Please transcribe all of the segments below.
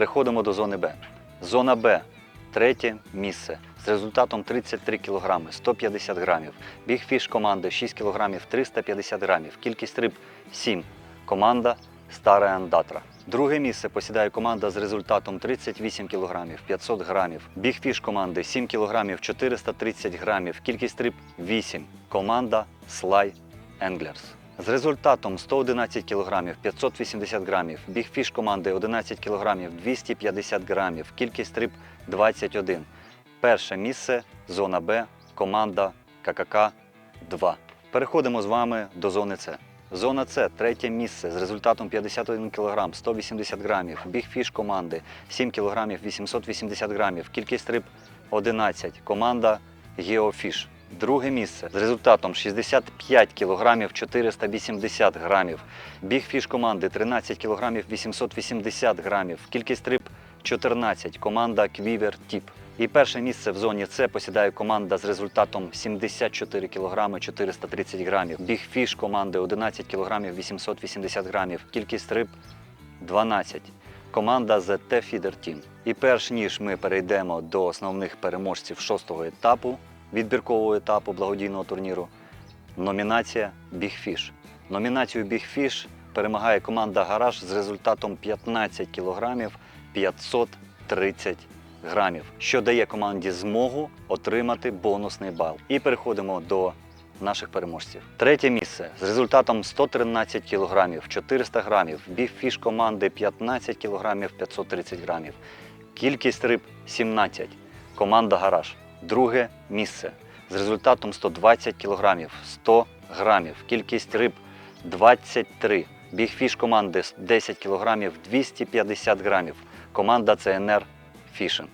Переходимо до зони Б. Зона Б третє місце з результатом 33 кг 150 грамів. Бігфіш команди 6 кг 350 грамів. Кількість риб 7. Команда Стара Андатра. Друге місце посідає команда з результатом 38 кг 500 грамів. Бігфіш команди 7 кг 430 грамів. Кількість риб 8. Команда Слай Енглерс. З результатом 111 кг 580 грамів. Бігфіш команди 11 кг 250 грамів. Кількість риб 21. Перше місце зона Б, команда ККК 2. Переходимо з вами до зони С. Зона С третє місце з результатом 51 кг 180 грамів. Бігфіш команди 7 кг 880 грамів. Кількість риб 11. Команда Геофіш. Друге місце з результатом 65 кг 480 грамів. Бігфіш команди 13 кг 880 грамів. Кількість риб 14. Команда Квівер Тіп. І перше місце в зоні С посідає команда з результатом 74 кг 430 грамів. Бігфіш команди 11 кг 880 грамів. Кількість риб 12. Команда ZT Feeder Team. І перш ніж ми перейдемо до основних переможців шостого етапу відбіркового етапу благодійного турніру, номінація Big Номінацію Big перемагає команда Гараж з результатом 15 кг 530 грамів, що дає команді змогу отримати бонусний бал. І переходимо до наших переможців. Третє місце з результатом 113 кг 400 грамів. Біфіш команди 15 кг 530 грамів. Кількість риб 17. Команда Гараж. Друге місце з результатом 120 кг 100 грамів. Кількість риб 23. Бігфіш команди 10 кг 250 грамів. Команда ЦНР Фішин.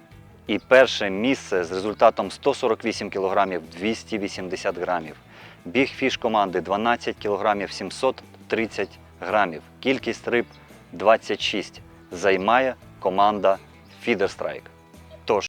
І перше місце з результатом 148 кг 280 грамів. Бігфіш команди 12 кг 730 грамів. Кількість риб 26. Займає команда Фідерстрайк.